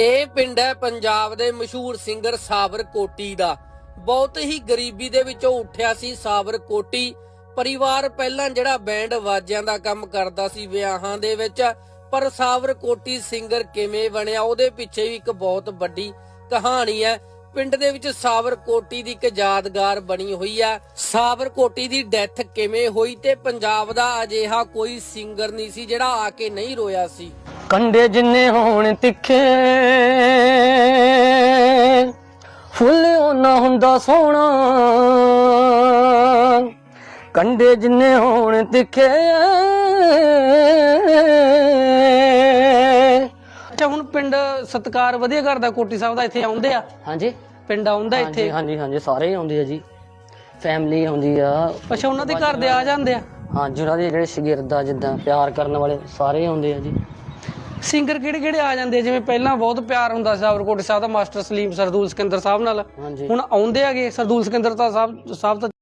ਇਹ ਪਿੰਡ ਹੈ ਪੰਜਾਬ ਦੇ ਮਸ਼ਹੂਰ ਸਿੰਗਰ ਸਾਬਰ ਕੋਟੀ ਦਾ। ਬਹੁਤ ਹੀ ਗਰੀਬੀ ਦੇ ਵਿੱਚੋਂ ਉੱਠਿਆ ਸੀ ਸਾਬਰ ਕੋਟੀ। ਪਰਿਵਾਰ ਪਹਿਲਾਂ ਜਿਹੜਾ ਬੈਂਡ ਵਾਜਿਆਂ ਦਾ ਕੰਮ ਕਰਦਾ ਸੀ ਵਿਆਹਾਂ ਦੇ ਵਿੱਚ, ਪਰ ਸਾਬਰ ਕੋਟੀ ਸਿੰਗਰ ਕਿਵੇਂ ਬਣਿਆ ਉਹਦੇ ਪਿੱਛੇ ਵੀ ਇੱਕ ਬਹੁਤ ਵੱਡੀ ਕਹਾਣੀ ਹੈ। ਪਿੰਡ ਦੇ ਵਿੱਚ ਸਾਬਰ ਕੋਟੀ ਦੀ ਇੱਕ ਯਾਦਗਾਰ ਬਣੀ ਹੋਈ ਹੈ। ਸਾਬਰ ਕੋਟੀ ਦੀ ਡੈਥ ਕਿਵੇਂ ਹੋਈ ਤੇ ਪੰਜਾਬ ਦਾ ਅਜਿਹਾ ਕੋਈ ਸਿੰਗਰ ਨਹੀਂ ਸੀ ਜਿਹੜਾ ਆ ਕੇ ਨਹੀਂ ਰੋਇਆ ਸੀ। ਕੰਡੇ ਜਿੰਨੇ ਹੋਣ ਤਿੱਖੇ ਫੁੱਲ ਉਹਨਾਂ ਹੁੰਦਾ ਸੋਹਣਾ। ਕੰਡੇ ਜਿੰਨੇ ਹੋਣ ਤਿੱਖੇ ਅੱਛਾ ਹੁਣ ਪਿੰਡ ਸਤਕਾਰ ਵਧੀਆ ਕਰਦਾ ਕੋਟੀ ਸਾਹਿਬ ਦਾ ਇੱਥੇ ਆਉਂਦੇ ਆ? ਹਾਂਜੀ। ਪਿੰਡ ਆਉਂਦਾ ਇੱਥੇ? ਹਾਂਜੀ ਹਾਂਜੀ ਸਾਰੇ ਆਉਂਦੇ ਆ ਜੀ। ਫੈਮਿਲੀ ਆਉਂਦੀ ਆ। ਅੱਛਾ ਉਹਨਾਂ ਦੇ ਘਰ ਦੇ ਆ ਜਾਂਦੇ ਆ? ਹਾਂਜੀ ਉਹਨਾਂ ਦੇ ਜਿਹੜੇ ਸ਼ਗਿਰਦ ਆ ਜਿੱਦਾਂ ਪਿਆਰ ਕਰਨ ਵਾਲੇ ਸਾਰੇ ਆਉਂਦੇ ਆ ਜੀ। ਸਿੰਗਰ ਕਿਹੜੇ ਕਿਹੜੇ ਆ ਜਾਂਦੇ? ਜਿਵੇਂ ਪਹਿਲਾਂ ਬਹੁਤ ਪਿਆਰ ਹੁੰਦਾ ਸੀ ਸਾਬਰਕੋਟ ਸਾਹਿਬ ਦਾ ਮਾਸਟਰ ਸਲੀਮ ਸਰਦੂਲ ਸਿਕੰਦਰ ਸਾਹਿਬ ਨਾਲ ਹਾਂਜੀ ਹੁਣ ਆਉਂਦੇ ਆਗੇ ਸਰਦੂਲ ਸਿਕੰਦਰ ਤਾਂ ਸਾਹਿਬ ਸਾਹਿਬ ਤਾਂ